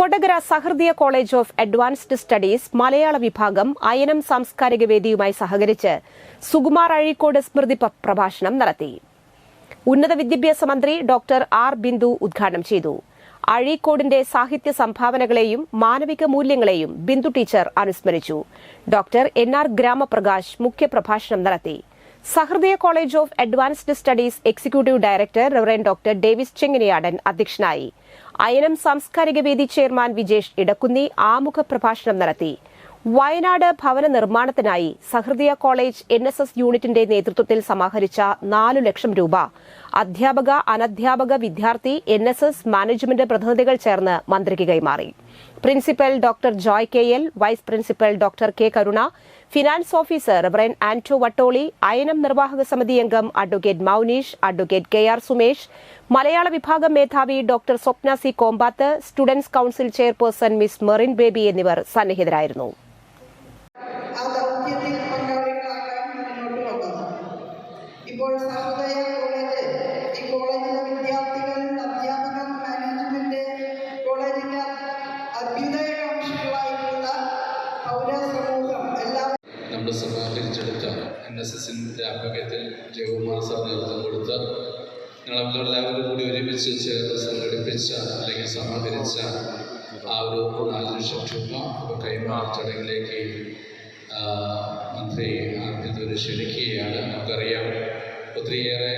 Kodakara Sahrudaya college of advanced studies മലയാള വിഭാഗം അയനം സാംസ്കാരിക വേദിയുമായി സഹകരിച്ച് സുകുമാർ അഴീക്കോട് സ്മൃതി പ്രഭാഷണം നടത്തി. ഉന്നത വിദ്യാഭ്യാസ മന്ത്രി ഡോക്ടർ ആർ ബിന്ദു ഉദ്ഘാടനം ചെയ്തു. അഴീക്കോടിന്റെ സാഹിത്യ സംഭാവനകളെയും മാനവിക മൂല്യങ്ങളെയും ബിന്ദു ടീച്ചർ അനുസ്മരിച്ചു. ഡോക്ടർ എൻ ആർ ഗ്രാമപ്രകാശ് മുഖ്യപ്രഭാഷണം നടത്തി. Sahrudaya college of advanced studies executive director reverend doctor Davis Chenganiyadan അധ്യക്ഷനായി. അയനം സാംസ്കാരിക വേദി ചെയർമാൻ വിജേഷ് ഇടക്കുന്നി ആമുഖ പ്രഭാഷണം നടത്തി. വയനാട് ഭവന നിർമ്മാണത്തിനായി Sahrudaya college N S S യൂണിറ്റിന്റെ നേതൃത്വത്തിൽ സമാഹരിച്ച നാലു ലക്ഷം രൂപ. അധ്യാപക അനധ്യാപക വിദ്യാർത്ഥി എൻ എസ് എസ് മാനേജ്മെന്റ് പ്രതിനിധികൾ ചേർന്ന് മന്ത്രിക്ക് കൈമാറി. Principal doctor Joy K L vice principal doctor K Karuna finance officer reverend Anto Vattoli Ayanam നിർവാഹക സമിതി അംഗം advocate Mounish advocate K R Sumesh മലയാള വിഭാഗം മേധാവി doctor Swapna C Kombath students council chairperson miss Merin Baby എന്നിവർ സന്നിഹിതരായിരുന്നു. എല്ലാവരും സഭ തിരിച്ചെടുത്ത N S എസിന്റെ ആഭിമുഖ്യത്തിൽ ജയകുമാർ സാർ നേതൃത്വം കൊടുത്ത ഞങ്ങളെല്ലാവരും കൂടി ഒരുമിച്ച് ചേർന്ന് സംഘടിപ്പിച്ച അല്ലെങ്കിൽ സമാഹരിച്ച ആ ഒരു നാല് ലക്ഷം രൂപ കൈമാറി ചടങ്ങിലേക്ക് മന്ത്രി ആദ്യത്തെ ക്ഷണിക്കുകയാണ് നമുക്കറിയാം ഒത്തിരിയേറെ